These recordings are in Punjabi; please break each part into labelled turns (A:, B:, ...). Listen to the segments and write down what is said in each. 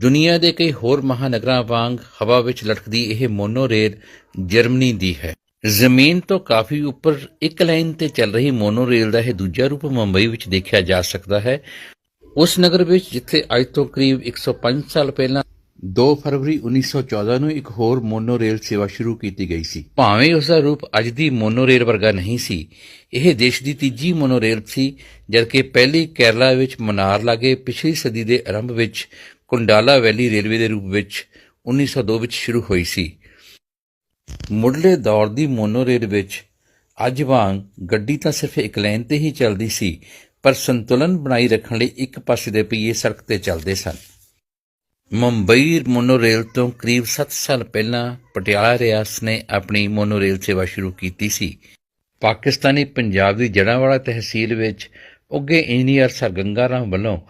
A: ਦੁਨੀਆ ਦੇ ਕਈ ਹੋਰ ਮਹਾਨਗਰਾਂ ਵਾਂਗ ਹਵਾ ਵਿੱਚ ਲਟਕਦੀ ਇਹ ਮੋਨੋ ਰੇਲ ਜਰਮਨੀ ਦੀ ਹੈ। ਜ਼ਮੀਨ ਤੋਂ ਕਾਫੀ ਉੱਪਰ ਇੱਕ ਲਾਈਨ ਤੇ ਚੱਲ ਰਹੀ ਮੋਨੋ ਰੇਲ ਦਾ ਇਹ ਦੂਜਾ ਰੂਪ ਮੁੰਬਈ ਵਿੱਚ ਦੇਖਿਆ ਜਾ ਸਕਦਾ ਹੈ। ਉਸ ਨਗਰ ਵਿੱਚ ਜਿੱਥੇ ਅੱਜ ਤੋਂ ਕਰੀਬ 105 ਸਾਲ ਪਹਿਲਾਂ 2 ਫਰਵਰੀ 1914 ਨੂੰ ਇੱਕ ਹੋਰ ਮੋਨੋ ਰੇਲ ਸੇਵਾ ਸ਼ੁਰੂ ਕੀਤੀ ਗਈ ਸੀ। ਭਾਵੇਂ ਉਸ ਦਾ ਰੂਪ ਅੱਜ ਦੀ ਮੋਨੋ ਰੇਲ ਵਰਗਾ ਨਹੀਂ ਸੀ, ਇਹ ਦੇਸ਼ ਦੀ ਤੀਜੀ ਮੋਨੋ ਰੇਲ ਸੀ, ਜਦਕਿ ਪਹਿਲੀ ਕੇਰਲਾ ਵਿੱਚ ਮਨਾਰ ਲਾਗੇ ਪਿਛਲੀ ਸਦੀ ਦੇ ਆਰੰਭ ਵਿੱਚ ਕੁੰਡਾਲਾ ਵੈਲੀ ਰੇਲਵੇ ਦੇ ਰੂਪ ਵਿੱਚ 1902 ਵਿੱਚ ਸ਼ੁਰੂ ਹੋਈ ਸੀ। ਮੁੱਢਲੇ ਦੌਰ ਦੀ ਮੋਨੋ ਰੇਲ ਵਿੱਚ ਅੱਜ ਵਾਂਗ ਗੱਡੀ ਤਾਂ ਸਿਰਫ ਇੱਕ ਲਾਈਨ ਤੇ ਹੀ ਚੱਲਦੀ ਸੀ, ਪਰ ਸੰਤੁਲਨ ਬਣਾਈ ਰੱਖਣ ਲਈ ਇੱਕ ਪਾਸੇ ਦੇ ਪਹੀਏ ਸੜਕ ਤੇ ਚੱਲਦੇ ਸਨ। ਮੁੰਬਈ ਮੋਨੋ ਰੇਲ ਤੋਂ ਕਰੀਬ 7 ਸਾਲ ਪਹਿਲਾਂ ਪਟਿਆਲਾ ਰਿਆਸਤ ਨੇ ਆਪਣੀ ਮੋਨੋ ਰੇਲ ਸੇਵਾ ਸ਼ੁਰੂ ਕੀਤੀ ਸੀ। ਪਾਕਿਸਤਾਨੀ ਪੰਜਾਬ ਦੀ ਜੜਾਂਵਾਲਾ ਤਹਿਸੀਲ ਵਿੱਚ ਉੱਗੇ ਇੰਜੀਨੀਅਰ ਸਰ ਗੰਗਾ ਰਾਮ ਵੱਲੋਂ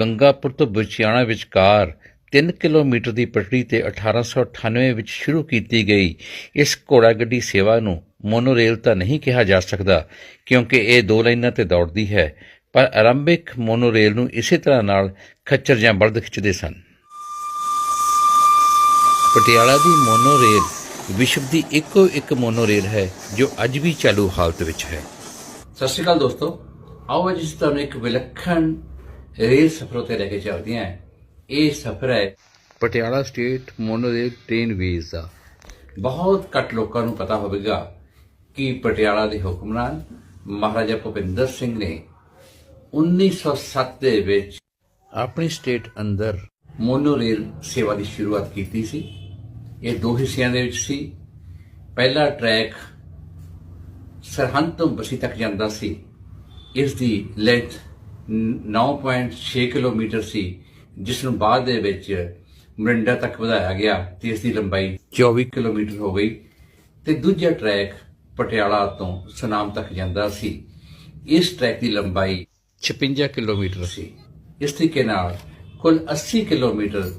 A: ਗੰਗਾਪੁਰ ਤੋਂ ਬੁਚਿਆਣਾ ਵਿਚਕਾਰ 3 ਕਿਲੋਮੀਟਰ ਦੀ ਪਟੜੀ ਤੇ 1898 ਵਿੱਚ ਸ਼ੁਰੂ ਕੀਤੀ ਗਈ ਇਸ ਘੋੜਾ ਗੱਡੀ ਸੇਵਾ ਨੂੰ ਮੋਨੋਰੇਲ ਤਾਂ ਨਹੀਂ ਕਿਹਾ ਜਾ ਸਕਦਾ, ਕਿਉਂਕਿ ਇਹ ਦੋ ਲਾਈਨਾਂ ਤੇ ਦੌੜਦੀ ਹੈ, ਪਰ ਆਰੰਭਿਕ ਮੋਨੋਰੇਲ ਨੂੰ ਇਸੇ ਤਰ੍ਹਾਂ ਨਾਲ ਖੱਚਰ ਜਾਂ ਬਲਦ ਖਿੱਚਦੇ ਸਨ। ਪਟਿਆਲਾ ਦੀ ਮੋਨੋਰੇਲ ਵਿਸ਼ਵ ਦੀ ਇੱਕੋ ਇੱਕ ਮੋਨੋਰੇਲ ਹੈ, ਜੋ ਅੱਜ ਵੀ ਚਾਲੂ ਹਾਲਤ ਵਿੱਚ ਹੈ। ਸਤਿ ਸ਼੍ਰੀ ਅਕਾਲ ਦੋਸਤੋ। ਆਓ ਅੱਜ ਤੁਹਾਨੂੰ ਇੱਕ ਵਿਲੱਖਣ ਰੇਲ ਸਫ਼ਰ ਉੱਤੇ ਲੈ ਕੇ ਚੱਲਦੇ ਹਾਂ। ਇਹ ਸਫ਼ਰ ਹੈ Patiala state monorail trainways ਦਾ। ਬਹੁਤ ਘੱਟ ਲੋਕਾਂ ਨੂੰ ਪਤਾ ਹੋਵੇਗਾ ਕਿ ਪਟਿਆਲਾ ਦੇ ਹੁਕਮਰਾਨ ਮਹਾਰਾਜਾ ਭੁਪਿੰਦਰ ਸਿੰਘ ਨੇ 1907 ਦੇ ਵਿੱਚ ਆਪਣੀ ਸਟੇਟ ਅੰਦਰ ਮੋਨੋਰੇਲ ਸੇਵਾ ਦੀ ਸ਼ੁਰੂਆਤ ਕੀਤੀ ਸੀ। ਇਹ ਦੋ ਹਿੱਸਿਆਂ ਦੇ ਵਿੱਚ ਸੀ। ਪਹਿਲਾ ਟਰੈਕ ਸਰਹੰਦ ਤੋਂ ਬਸੀ ਤੱਕ ਜਾਂਦਾ ਸੀ। ਇਸ ਦੀ ਲੈਂਥ 9.6 ਕਿਲੋਮੀਟਰ ਸੀ ਜਿਸ ਨੂੰ ਬਾਅਦ ਦੇ ਵਿੱਚ ਮਰਿੰਡਾ ਤੱਕ ਵਧਾਇਆ ਗਿਆ ਤੇ ਇਸ ਦੀ ਲੰਬਾਈ 24 ਕਿਲੋਮੀਟਰ ਹੋ ਗਈ ਤੇ ਦੂਜਾ ਟਰੈਕ ਪਟਿਆਲਾ ਤੋਂ ਸੁਨਾਮ ਤੱਕ ਜਾਂਦਾ ਸੀ। ਇਸ ਟਰੈਕ ਦੀ ਲੰਬਾਈ 56 ਕਿਲੋਮੀਟਰ ਸੀ। ਇਸ ਤਰੀਕੇ ਨਾਲ ਕੁੱਲ 80 ਕਿਲੋਮੀਟਰ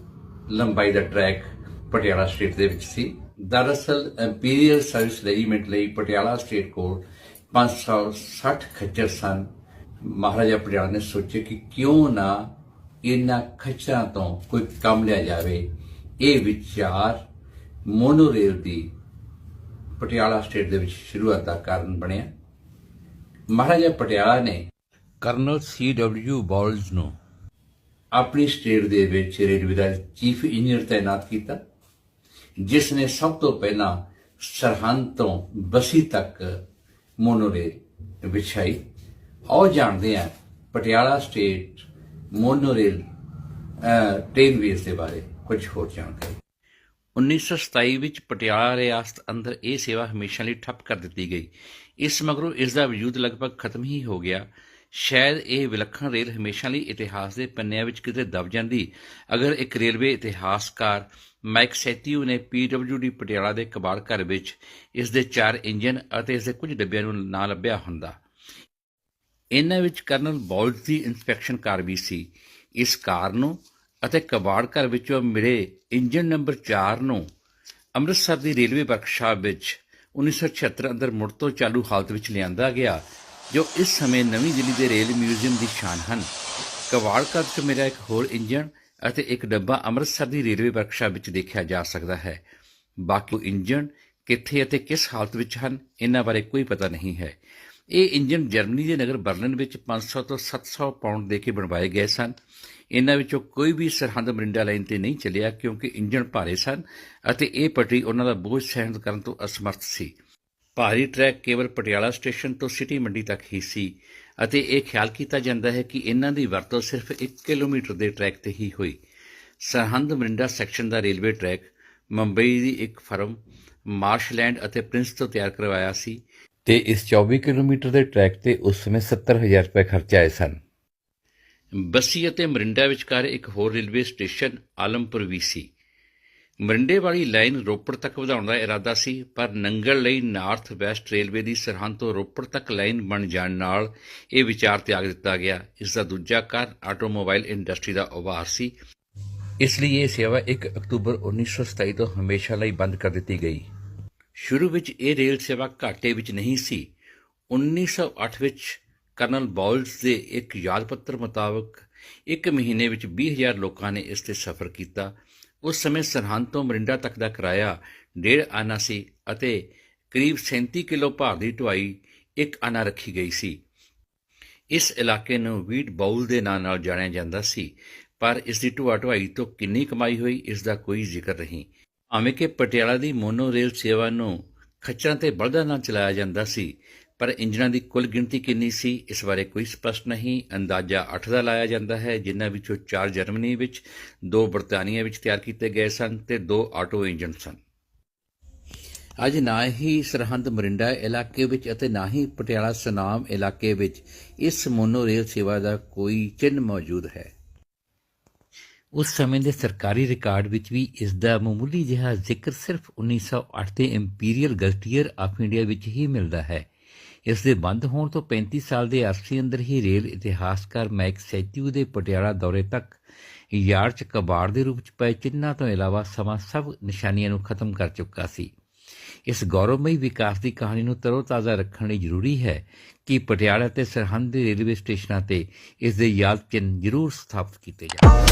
A: ਲੰਬਾਈ ਦਾ ਟਰੈਕ ਪਟਿਆਲਾ ਸਟੇਟ ਦੇ ਵਿੱਚ ਸੀ। ਦਰਅਸਲ ਇੰਪੀਰੀਅਲ ਸਰਵਿਸ ਰੈਜੀਮੈਂਟ ਲਈ ਪਟਿਆਲਾ ਸਟੇਟ ਕੋਲ 560 ਖੱਚਰ ਸਨ। ਮਹਾਰਾਜਾ ਪਟਿਆਲਾ ਨੇ ਸੋਚਿਆ ਕਿ ਕਿਉਂ ਨਾ ਇਹਨਾਂ ਖਚਰਾਂ ਤੋਂ ਕੋਈ ਕੰਮ ਲਿਆ ਜਾਵੇ। ਇਹ ਵਿਚਾਰ ਮੋਨੋ ਰੇਲ ਦੀ ਪਟਿਆਲਾ ਸਟੇਟ ਦੇ ਵਿੱਚ ਸ਼ੁਰੂਆਤ ਦਾ ਕਾਰਨ ਬਣਿਆ। ਮਹਾਰਾਜਾ ਪਟਿਆਲਾ ਨੇ ਕਰਨਲ ਸੀ ਡਬਲਯੂ ਬੌਲਜ਼ ਨੂੰ ਆਪਣੀ ਸਟੇਟ ਦੇ ਵਿੱਚ ਰੇਲਵੇ ਦਾ ਚੀਫ ਇੰਜੀਨੀਅਰ ਤਾਇਨਾਤ ਕੀਤਾ, ਜਿਸ ਨੇ ਸਭ ਤੋਂ ਪਹਿਲਾਂ ਸਰਹੰਦ ਤੋਂ ਬਸੀ ਤੱਕ ਮੋਨੋ ਰੇਲ ਵਿਛਾਈ। ਆਓ ਜਾਣਦੇ ਹਾਂ Patiala state monorail uh, trainways ਦੇ ਬਾਰੇ ਕੁਝ ਹੋਰ ਜਾਣਕਾਰੀ। 1927 ਵਿੱਚ ਪਟਿਆਲਾ ਰਿਆਸਤ ਅੰਦਰ ਇਹ ਸੇਵਾ ਹਮੇਸ਼ਾ ਲਈ ਠੱਪ ਕਰ ਦਿੱਤੀ ਗਈ। ਇਸ ਮਗਰੋਂ ਇਸ ਦਾ ਵਜੂਦ ਲਗਭਗ ਖਤਮ ਹੀ ਹੋ ਗਿਆ। ਸ਼ਾਇਦ ਇਹ ਵਿਲੱਖਣ ਰੇਲ ਹਮੇਸ਼ਾ ਲਈ ਇਤਿਹਾਸ ਦੇ ਪੰਨਿਆਂ ਵਿੱਚ ਕਿਤੇ ਦਬ ਜਾਂਦੀ। ਅਗਰ ਇੱਕ ਰੇਲਵੇ ਇਤਿਹਾਸਕਾਰ ਮਾਈਕ ਸੈਤੀਓ ਨੇ ਪੀਡਬਲਯੂਡੀ ਪਟਿਆਲਾ ਦੇ ਕਬਾੜ ਘਰ ਵਿੱਚ ਇਸ ਦੇ ਚਾਰ ਇੰਜਨ ਅਤੇ ਇਸ ਦੇ ਕੁਝ ਡੱਬਿਆਂ ਨੂੰ ਨਾ ਲੱਭਿਆ ਹੁੰਦਾ ਇਹਨਾਂ ਵਿੱਚ ਕਰਨਲ ਬੌਲਜ਼ ਦੀ ਇਨਸਪੈਕਸ਼ਨ ਕਾਰ ਵੀ ਸੀ। ਇਸ ਕਾਰ ਨੂੰ ਅਤੇ ਕਬਾੜ ਘਰ ਵਿੱਚੋਂ ਮਿਲੇ ਇੰਜਨ ਨੰਬਰ 4 ਨੂੰ ਅੰਮ੍ਰਿਤਸਰ ਦੀ ਰੇਲਵੇ ਵਰਕਸ਼ਾਪ ਵਿੱਚ 1976 ਅੰਦਰ ਮੁੜ ਤੋਂ ਚਾਲੂ ਹਾਲਤ ਵਿੱਚ ਲਿਆਂਦਾ ਗਿਆ, ਜੋ ਇਸ ਸਮੇਂ ਨਵੀਂ ਦਿੱਲੀ ਦੇ ਰੇਲ ਮਿਊਜ਼ੀਅਮ ਦੀ ਸ਼ਾਨ ਹਨ। ਕਬਾੜ ਘਰ 'ਚ ਮੇਰਾ ਇੱਕ ਹੋਰ ਇੰਜਨ ਅਤੇ ਇੱਕ ਡੱਬਾ ਅੰਮ੍ਰਿਤਸਰ ਦੀ ਰੇਲਵੇ ਵਰਕਸ਼ਾਪ ਵਿੱਚ ਦੇਖਿਆ ਜਾ ਸਕਦਾ ਹੈ। ਬਾਕੀ ਇੰਜਨ ਕਿੱਥੇ ਅਤੇ ਕਿਸ ਹਾਲਤ ਵਿੱਚ ਹਨ, ਇਹਨਾਂ ਬਾਰੇ ਕੋਈ ਪਤਾ ਨਹੀਂ ਹੈ। ਇਹ ਇੰਜਨ ਜਰਮਨੀ ਦੇ ਨਗਰ ਬਰਲਿਨ ਵਿੱਚ 500 ਤੋਂ 700 ਪਾਉਂਡ ਦੇ ਕੇ ਬਣਵਾਏ ਗਏ ਸਨ। ਇਹਨਾਂ ਵਿੱਚੋਂ ਕੋਈ ਵੀ ਸਰਹੰਦ ਮਰਿੰਡਾ ਲਾਈਨ ਤੇ ਨਹੀਂ ਚੱਲਿਆ ਕਿਉਂਕਿ ਇੰਜਨ ਭਾਰੇ ਸਨ ਅਤੇ ਇਹ ਪਟੜੀ ਉਹਨਾਂ ਦਾ ਬੋਝ ਸਹਿਣ ਕਰਨ ਤੋਂ ਅਸਮਰਥ ਸੀ। ਭਾਰੀ ਟਰੈਕ ਕੇਵਲ ਪਟਿਆਲਾ ਸਟੇਸ਼ਨ ਤੋਂ ਸਿਟੀ ਮੰਡੀ ਤੱਕ ਹੀ ਸੀ ਅਤੇ ਇਹ ਖਿਆਲ ਕੀਤਾ ਜਾਂਦਾ ਹੈ ਕਿ ਇਹਨਾਂ ਦੀ ਵਰਤੋਂ ਸਿਰਫ 1 ਕਿਲੋਮੀਟਰ ਦੇ ਟਰੈਕ ਤੇ ਹੀ ਹੋਈ। ਸਰਹੰਦ ਮਰਿੰਡਾ ਸੈਕਸ਼ਨ ਦਾ ਰੇਲਵੇ ਟਰੈਕ ਮੁੰਬਈ ਦੀ ਇੱਕ ਫਰਮ ਮਾਰਸ਼ਲੈਂਡ ਅਤੇ ਪ੍ਰਿੰਸ ਤੋਂ ਤਿਆਰ ਕਰਵਾਇਆ ਸੀ। ਤੇ ਇਸ 24 ਕਿਲੋਮੀਟਰ ਦੇ ਟਰੈਕ ਤੇ ਉਸ ਸਮੇਂ 70000 ਰੁਪਏ ਖਰਚ ਆਏ ਸਨ। ਬੱਸੀ ਅਤੇ ਮਰਿੰਡਾ ਵਿਚਕਾਰ ਇੱਕ ਹੋਰ ਰੇਲਵੇ ਸਟੇਸ਼ਨ ਆਲਮਪੁਰ ਵੀ ਸੀ। ਮਰਿੰਡੇ ਵਾਲੀ ਲਾਈਨ ਰੋਪੜ ਤੱਕ ਵਧਾਉਣ ਦਾ ਇਰਾਦਾ ਸੀ, ਪਰ ਨੰਗਲ ਲਈ ਨਾਰਥ ਵੈਸਟ ਰੇਲਵੇ ਦੀ ਸਰਹੰਦ ਤੋਂ ਰੋਪੜ ਤੱਕ ਲਾਈਨ ਬਣ ਜਾਣ ਨਾਲ ਇਹ ਵਿਚਾਰ ਤਿਆਗ ਦਿੱਤਾ ਗਿਆ। ਇਸ ਦਾ ਦੂਜਾ ਕਾਰਨ ਆਟੋਮੋਬਾਈਲ ਇੰਡਸਟਰੀ ਦਾ ਉਭਾਰ ਸੀ। ਇਸ ਲਈ ਇਹ ਸੇਵਾ 1 ਅਕਤੂਬਰ 1927 ਤੋਂ ਹਮੇਸ਼ਾ ਲਈ ਬੰਦ ਕਰ ਦਿੱਤੀ ਗਈ। ਸ਼ੁਰੂ ਵਿੱਚ ਇਹ ਰੇਲ ਸੇਵਾ ਘਾਟੇ ਵਿੱਚ ਨਹੀਂ ਸੀ। 1908 ਵਿੱਚ ਕਰਨਲ ਬੌਲਸ ਦੇ ਇੱਕ ਯਾਦ ਪੱਤਰ ਮੁਤਾਬਕ ਇੱਕ ਮਹੀਨੇ ਵਿੱਚ 20000 ਲੋਕਾਂ ਨੇ ਇਸ ਤੇ ਸਫ਼ਰ ਕੀਤਾ। ਉਸ ਸਮੇਂ ਸਰਹੰਦ ਤੋਂ ਮਰਿੰਡਾ ਤੱਕ ਦਾ ਕਿਰਾਇਆ ਡੇਢ ਆਨਾ ਸੀ ਅਤੇ ਕਰੀਬ 37 ਕਿਲੋ ਭਾਰ ਦੀ ਢੁਆਈ ਇੱਕ ਆਨਾ ਰੱਖੀ ਗਈ ਸੀ। ਇਸ ਇਲਾਕੇ ਨੂੰ ਵੀਟ ਬਾਉਲ ਦੇ ਨਾਂ ਨਾਲ ਜਾਣਿਆ ਜਾਂਦਾ ਸੀ, ਪਰ ਇਸ ਦੀ ਢੁਆ ਢੁਆਈ ਤੋਂ ਕਿੰਨੀ ਕਮਾਈ ਹੋਈ, ਇਸ ਦਾ ਕੋਈ ਜ਼ਿਕਰ ਨਹੀਂ। ਭਾਵੇਂ ਕਿ ਪਟਿਆਲਾ ਦੀ ਮੋਨੋ ਰੇਲ ਸੇਵਾ ਨੂੰ ਖੱਚਰਾਂ ਤੇ ਬਲਦਾਂ ਨਾਲ ਚਲਾਇਆ ਜਾਂਦਾ ਸੀ, ਪਰ ਇੰਜਣਾਂ ਦੀ ਕੁੱਲ ਗਿਣਤੀ ਕਿੰਨੀ ਸੀ, ਇਸ ਬਾਰੇ ਕੋਈ ਸਪਸ਼ਟ ਨਹੀਂ। ਅੰਦਾਜ਼ਾ 8 ਦਾ ਲਾਇਆ ਜਾਂਦਾ ਹੈ, ਜਿਨ੍ਹਾਂ ਵਿੱਚੋਂ 4 ਜਰਮਨੀ ਵਿੱਚ 2 ਬਰਤਾਨੀਆ ਵਿੱਚ ਤਿਆਰ ਕੀਤੇ ਗਏ ਸਨ ਤੇ 2 ਆਟੋ ਇੰਜਨ ਸਨ। ਅੱਜ ਨਾ ਹੀ ਸਰਹੰਦ ਮਰਿੰਡਾ ਇਲਾਕੇ ਵਿੱਚ ਅਤੇ ਨਾ ਹੀ ਪਟਿਆਲਾ ਸਨਾਮ ਇਲਾਕੇ ਵਿੱਚ ਇਸ ਮੋਨੋ ਰੇਲ ਸੇਵਾ ਦਾ ਕੋਈ ਚਿੰਨ੍ਹ ਮੌਜੂਦ ਹੈ। ਉਸ ਸਮੇਂ ਦੇ ਸਰਕਾਰੀ ਰਿਕਾਰਡ ਵਿੱਚ ਵੀ ਇਸ ਦਾ ਮਾਮੂਲੀ ਜਿਹਾ ਜ਼ਿਕਰ ਸਿਰਫ 1908 ਦੇ ਇੰਪੀਰੀਅਲ ਗਜ਼ਟੀਅਰ ਆਫ ਇੰਡੀਆ ਵਿੱਚ ਹੀ ਮਿਲਦਾ ਹੈ। ਇਸ ਦੇ ਬੰਦ ਹੋਣ ਤੋਂ 35 ਸਾਲ ਦੇ ਅਰਸੇ ਅੰਦਰ ਹੀ ਰੇਲ ਇਤਿਹਾਸਕਾਰ ਮੈਕ ਸੈਤਿਊ ਦੇ ਪਟਿਆਲਾ ਦੌਰੇ ਤੱਕ ਯਾਰਡ ਚ ਕਬਾੜ ਦੇ ਰੂਪ ਚ ਪਏ ਚਿੰਨਾਂ ਤੋਂ ਇਲਾਵਾ ਸਮਾਂ ਸਭ ਨਿਸ਼ਾਨੀਆਂ ਨੂੰ ਖਤਮ ਕਰ ਚੁੱਕਾ ਸੀ। ਇਸ ਗੌਰਵਮਈ ਵਿਕਾਸ ਦੀ ਕਹਾਣੀ ਨੂੰ ਤਰੋਤਾਜ਼ਾ ਰੱਖਣ ਲਈ ਜ਼ਰੂਰੀ ਹੈ ਕਿ ਪਟਿਆਲਾ ਤੇ ਸਰਹੰਦ ਦੇ ਰੇਲਵੇ ਸਟੇਸ਼ਨਾਂ ਤੇ ਇਸ ਦੇ ਯਾਦ ਚਿੰਨ੍ਹ ਜ਼ਰੂਰ ਸਥਾਪਿਤ ਕੀਤੇ ਜਾਣ।